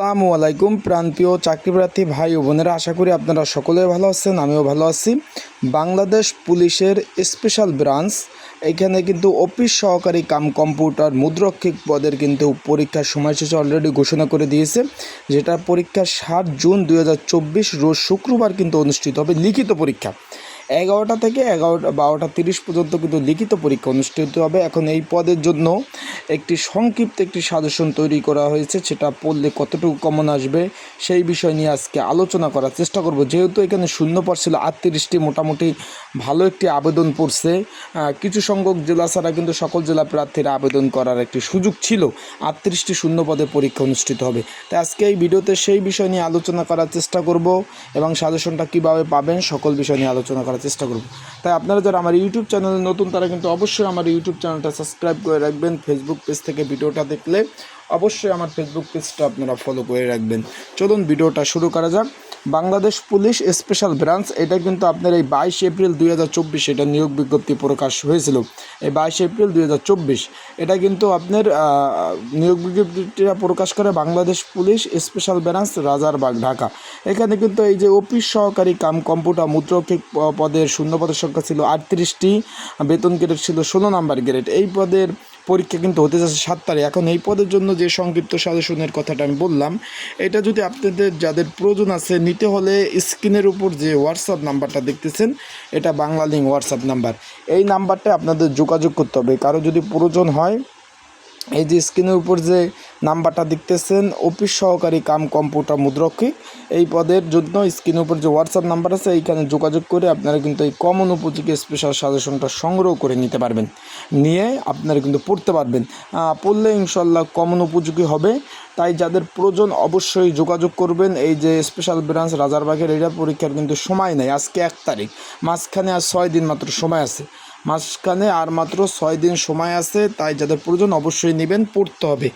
আসসালামু আলাইকুম প্রান্তীয় চাকরিপ্রার্থী ভাই ও বোনেরা, আশা করি আপনারা সকলে ভালো আছেন, আমিও ভালো আছি। বাংলাদেশ পুলিশের স্পেশাল ব্রাঞ্চ এখানে কিন্তু অফিস সহকারী কাম কম্পিউটার মুদ্রক্ষিক পদের কিন্তু পরীক্ষার সময়সূচি অলরেডি ঘোষণা করে দিয়েছে, যেটা পরীক্ষা সাত জুন দু হাজার চব্বিশ রোজ শুক্রবার কিন্তু অনুষ্ঠিত হবে লিখিত পরীক্ষা। এগারোটা থেকে এগারোটা বারোটা তিরিশ পর্যন্ত কিন্তু লিখিত পরীক্ষা অনুষ্ঠিত হবে। এখন এই পদের জন্য একটি সংক্ষিপ্ত একটি সাজেশন তৈরি করা হয়েছে, সেটা পড়লে কতটুকু কমন আসবে, সেই বিষয় নিয়ে আজকে আলোচনা করার চেষ্টা করব। যেহেতু এখানে শূন্য পদ ছিল আটত্রিশটি মোটামুটি ভালো একটি আবেদন পড়ছে কিছু সংখ্যক জেলা ছাড়া কিন্তু সকল জেলা প্রার্থীরা আবেদন করার একটি সুযোগ ছিল, আটত্রিশটি শূন্য পদে পরীক্ষা অনুষ্ঠিত হবে। তাই আজকে এই ভিডিওতে সেই বিষয় নিয়ে আলোচনা করার চেষ্টা করব এবং সাজেশনটা কীভাবে পাবেন সকল বিষয় নিয়ে আলোচনা করার চেষ্টা করব। তাই আপনারা যারা আমার ইউটিউব চ্যানেলে নতুন, তারা কিন্তু অবশ্যই আমার ইউটিউব চ্যানেলটা সাবস্ক্রাইব করে রাখবেন ফেসবুক পেজ থেকে ভিডিওটা দেখলে অবশ্যই আমার ফেসবুক পেজটা আপনারা ফলো করে রাখবেন। চলুন ভিডিওটা শুরু করা যাক। বাংলাদেশ পুলিশ স্পেশাল ব্রাঞ্চ এটা কিন্তু আপনার এই বাইশ এপ্রিল দুই হাজার চব্বিশ এটা নিয়োগ বিজ্ঞপ্তি প্রকাশ হয়েছিল। এই বাইশ এপ্রিল দুই হাজার চব্বিশ এটা কিন্তু আপনার নিয়োগ বিজ্ঞপ্তিটা প্রকাশ করে Bangladesh police special branch Rajarbag, Dhaka. এখানে কিন্তু এই যে অফিস সহকারী কাম কম্পিউটার মুদ্রক্ষিক পদের শূন্য পদের সংখ্যা ছিল আটত্রিশটি, বেতন গ্রেড ছিল ষোলো নাম্বার গ্রেড এই পদের পরীক্ষা কিন্তু হতে যাচ্ছে সাত তারিখ। এখন এই পদের জন্য যে সংক্ষিপ্ত সাজেশনের কথাটা আমি বললাম, এটা যদি আপনাদের যাদের প্রয়োজন আছে, নিতে হলে স্ক্রিনের উপর যে হোয়াটসঅ্যাপ নাম্বারটা দেখতেছেন, এটা বাংলা লিঙ্ক হোয়াটসঅ্যাপ নাম্বার। এই নাম্বারটা আপনাদের যোগাযোগ করতে হবে। কারও যদি প্রয়োজন হয় এই যে স্ক্রিনের উপর যে নাম্বারটা দেখতেছেন, অফিস সহকারী কাম কম্পিউটার মুদ্রক্ষিক এই পদের জন্য স্ক্রিনের উপর যে হোয়াটসঅ্যাপ নাম্বার আছে, এইখানে যোগাযোগ করে আপনারা কিন্তু এই কমন উপযোগী স্পেশাল সাজেশনটা সংগ্রহ করে নিতে পারবেন। নিয়ে আপনারা কিন্তু পড়তে পারবেন। পড়লে ইনশাল্লাহ কমন উপযোগী হবে। তাই যাদের প্রয়োজন অবশ্যই যোগাযোগ করবেন। এই যে স্পেশাল ব্রাঞ্চ রাজারবাগের এটা পরীক্ষার কিন্তু সময় নেই। আজকে এক তারিখ। মাঝখানে আর ছয় দিন মাত্র সময় আছে। মাঝখানে আর মাত্র ছয় দিন সময় আছে, তাই যাদের প্রয়োজন অবশ্যই নেবেন, পড়তে হবে।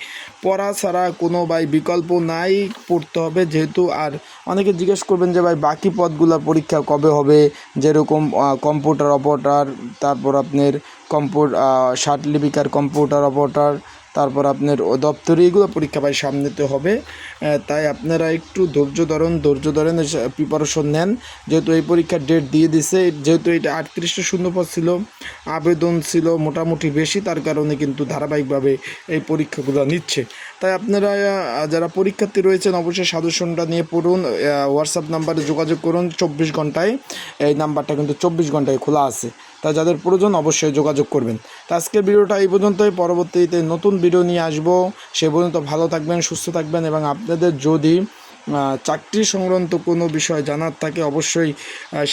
পড়া ছাড়া কোনো ভাই বিকল্প নাই, পড়তে হবে যেহেতু। আর অনেকে জিজ্ঞেস করবেন যে ভাই, বাকি পদগুলোর পরীক্ষা কবে হবে? যেরকম কম্পিউটার অপারেটার তারপর আপনার কম্পিউটার সার্টিফিকার কম্পিউটার অপারেটার তারপর আপনার দপ্তরি এগুলো পরীক্ষা ভাই সামনেতে হবে। তাই আপনারা একটু ধৈর্য ধরুন, ধৈর্য ধরেন প্রিপারেশন নেন। যেহেতু এই পরীক্ষার ডেট দিয়ে দিছে, যেহেতু এটা আটত্রিশটা শূন্যপদ ছিল, আবেদন ছিল মোটামুটি বেশি, তার কারণে কিন্তু ধারাবাহিকভাবে এই পরীক্ষাগুলো নিচ্ছে। তাই আপনারা যারা পরীক্ষার্থী রয়েছেন, অবশ্যই সাজেশনটা নিয়ে পড়ুন হোয়াটসঅ্যাপ নাম্বারে যোগাযোগ করুন, চব্বিশ ঘন্টায়। এই নাম্বারটা কিন্তু চব্বিশ ঘন্টায় খোলা আছে। তা যাদের প্রয়োজন, অবশ্যই যোগাযোগ করবেন। তো আজকের ভিডিওটা এই পর্যন্তই। পরবর্তীতে নতুন ভিডিও নিয়ে আসব। সে পর্যন্ত ভালো থাকবেন, সুস্থ থাকবেন এবং আপনাদের যদি চাকরি সংক্রান্ত কোনো বিষয় জানার থাকে অবশ্যই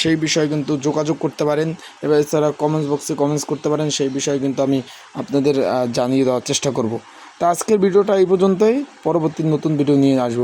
সেই বিষয়ে কিন্তু যোগাযোগ করতে পারেন। এবার এছাড়া কমেন্টস বক্সে কমেন্টস করতে পারেন, সেই বিষয়ে কিন্তু আমি আপনাদের জানিয়ে দেওয়ার চেষ্টা করব। তা আজকের ভিডিওটা এই পর্যন্তই। পরবর্তী নতুন ভিডিও নিয়ে আসব।